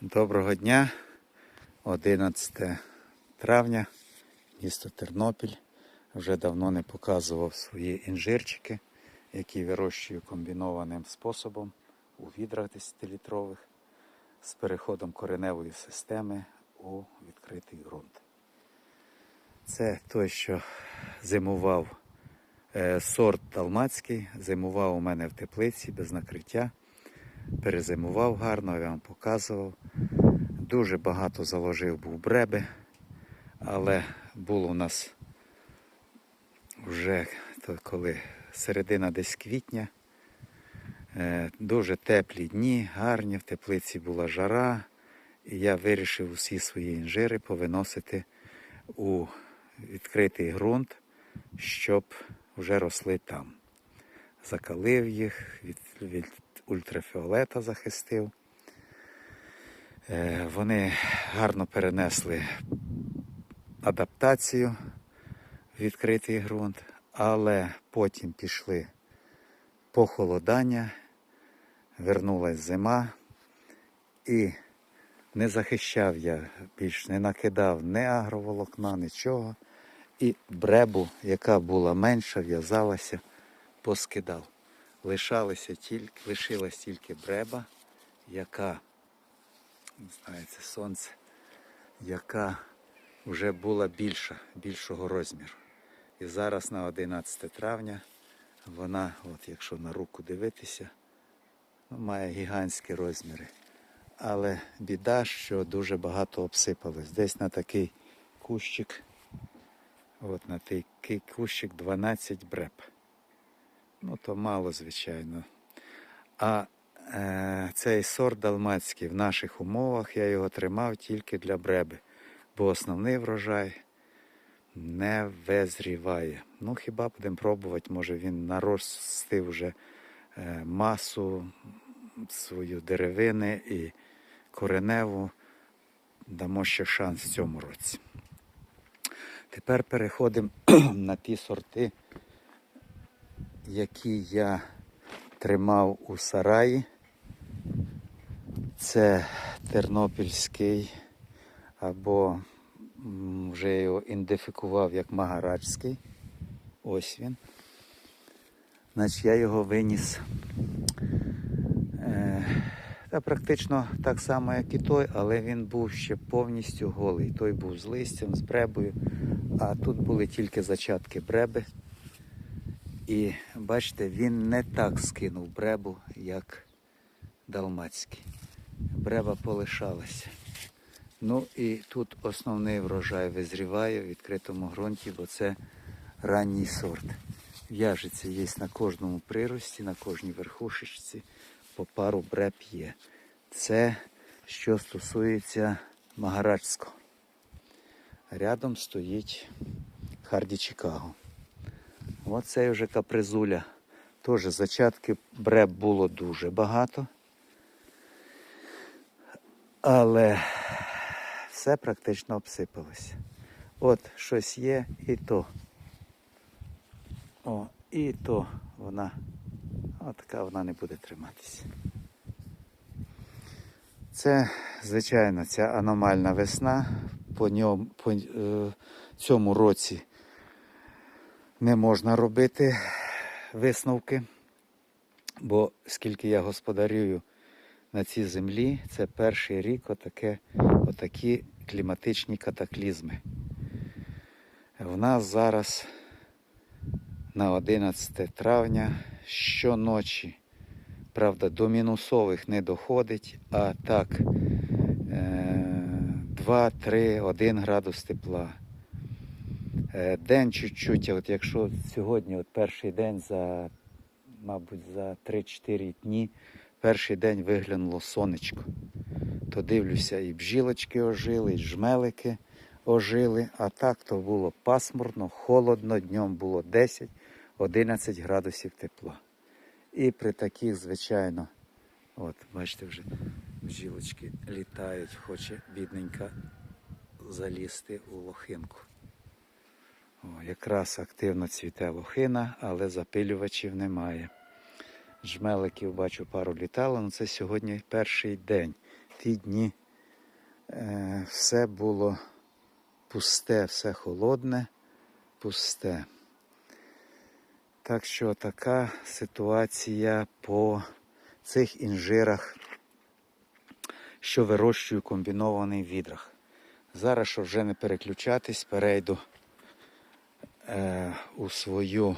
Доброго дня, 11 травня, місто Тернопіль. Вже давно не показував свої інжирчики, які вирощую комбінованим способом у відрах 10-літрових з переходом кореневої системи у відкритий ґрунт. Це той, що зимував е, сорт далмацький, зимував у мене в теплиці без накриття. Перезимував гарно, я вам показував. Дуже багато заложив був бреби, але було у нас вже то коли середина десь квітня. Е, Дуже теплі дні, гарні, в теплиці була жара, і я вирішив усі свої інжири повиносити у відкритий ґрунт, щоб вже росли там. Закалив їх, від, від ультрафіолета захистив. Е, Вони гарно перенесли адаптацію в відкритий ґрунт, але потім пішли похолодання, вернулась зима і не захищав я більш не накидав ні агроволокна, нічого. І бребу, яка була менша, в'язалася, поскидав. Лишалися тільки, лишилась тільки бреба, яка, не знаю, це сонце, яка вже була більша, більшого розміру. І зараз на 11 травня вона, от якщо на руку дивитися, ну, має гігантські розміри. Але біда, що дуже багато обсипалось. Десь на такий кущик, от на такий кущик 12 бреб. Ну, то мало, звичайно. А е, цей сорт далмацький в наших умовах я його тримав тільки для бреби, бо основний врожай не визріває. Ну, хіба будемо пробувати, може він наростив вже е, масу свою деревини і кореневу. Дамо ще шанс в цьому році. Тепер переходимо на ті сорти, які я тримав у сараї. Це тернопільський або вже його ідентифікував як магараджський. Ось він. Значить, я його виніс. Е, та практично так само, як і той, але він був ще повністю голий. Той був з листям, з бребою, а тут були тільки зачатки бреби. І бачите, він не так скинув бребу, як далмацький. Бреба полишалася. Ну і тут основний врожай визріває в відкритому ґрунті, бо це ранній сорт. В'яжеться є на кожному прирості, на кожній верхушечці, по пару бреб є. Це що стосується Магараджського. Рядом стоїть Харді Чикаго. Оцей вже капризуля. Теж зачатки бреб було дуже багато. Але все практично обсипалося. От щось є і то. О, і то вона. От така вона не буде триматися. Це, звичайно, ця аномальна весна. По, ньому, по е, цьому році не можна робити висновки, бо скільки я господарюю на цій землі, це перший рік отаке, отакі кліматичні катаклізми. В нас зараз на 11 травня щоночі, правда, до мінусових не доходить, а так 2, 3, 1 градус тепла. Е, День чуть-чуть, от якщо сьогодні от перший день за, мабуть, за 3-4 дні, перший день виглянуло сонечко, то дивлюся, і бжілочки ожили, і жмелики ожили, а так то було пасмурно, холодно, днем було 10-11 градусів тепла. І при таких, звичайно, от, бачите, вже бджілочки літають, хоче бідненька залізти у лохинку. О, якраз активно цвіте лохина, але запилювачів немає. Жмеликів бачу пару літало, але це сьогодні перший день. Ті дні е, все було пусте, все холодне, пусте. Так що така ситуація по цих інжирах, що вирощую комбінований в відрах. Зараз, щоб вже не переключатись, перейду е, у свою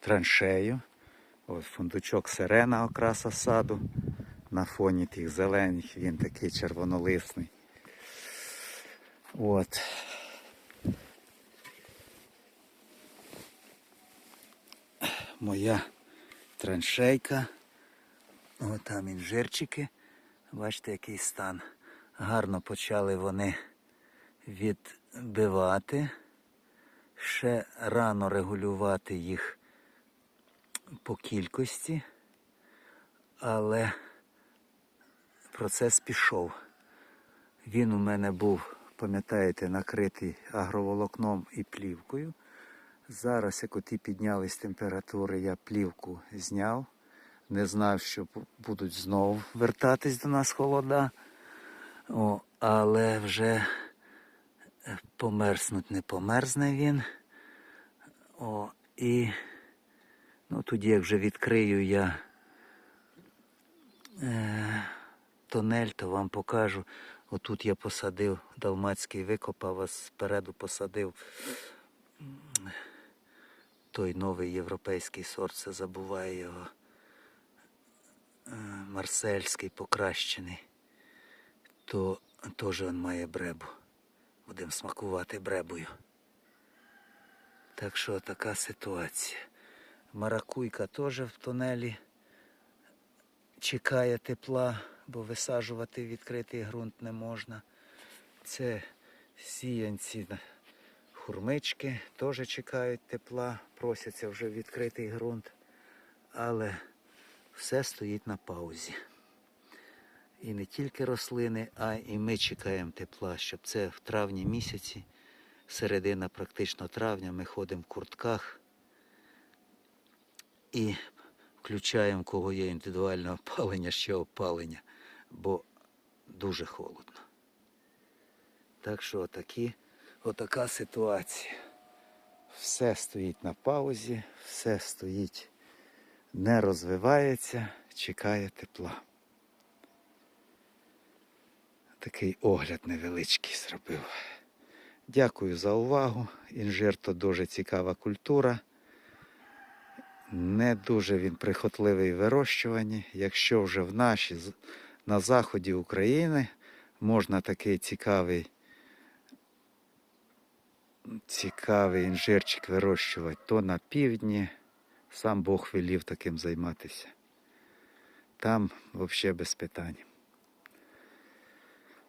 траншею. Ось фундучок сирена окраса саду. На фоні тих зелених він такий червонолисний. От. Моя траншейка. Ось там інжирчики. Бачите, який стан. Гарно почали вони відбивати. Ще рано регулювати їх по кількості, але процес пішов. Він у мене був, пам'ятаєте, накритий агроволокном і плівкою. Зараз, як оті піднялись температури, я плівку зняв. Не знав, що будуть знову вертатись до нас холода. О, але вже померзнуть не померзне він. О, і ну, тоді, як вже відкрию я е, тонель, то вам покажу. Отут я посадив далмацький викопав, а спереду посадив той новий європейський сорт, це забуває його. е, Марсельський покращений. То теж він має бребу. Будемо смакувати бребою. Так що така ситуація. Маракуйка теж в тунелі чекає тепла, бо висаджувати відкритий ґрунт не можна. Це сіянці хурмички теж чекають тепла, просяться вже в відкритий ґрунт. Але все стоїть на паузі. І не тільки рослини, а і ми чекаємо тепла, щоб це в травні місяці, середина практично травня, ми ходимо в куртках і включаємо, кого є індивідуальне опалення, ще опалення, бо дуже холодно. Так що отакі, отака ситуація. Все стоїть на паузі, все стоїть, не розвивається, чекає тепла. Такий огляд невеличкий зробив. Дякую за увагу. Інжир то дуже цікава культура. Не дуже він прихотливий в вирощуванні. Якщо вже в нашій, з- на заході України можна такий цікавий, цікавий інжирчик вирощувати, то на півдні сам Бог велів таким займатися. Там взагалі без питань.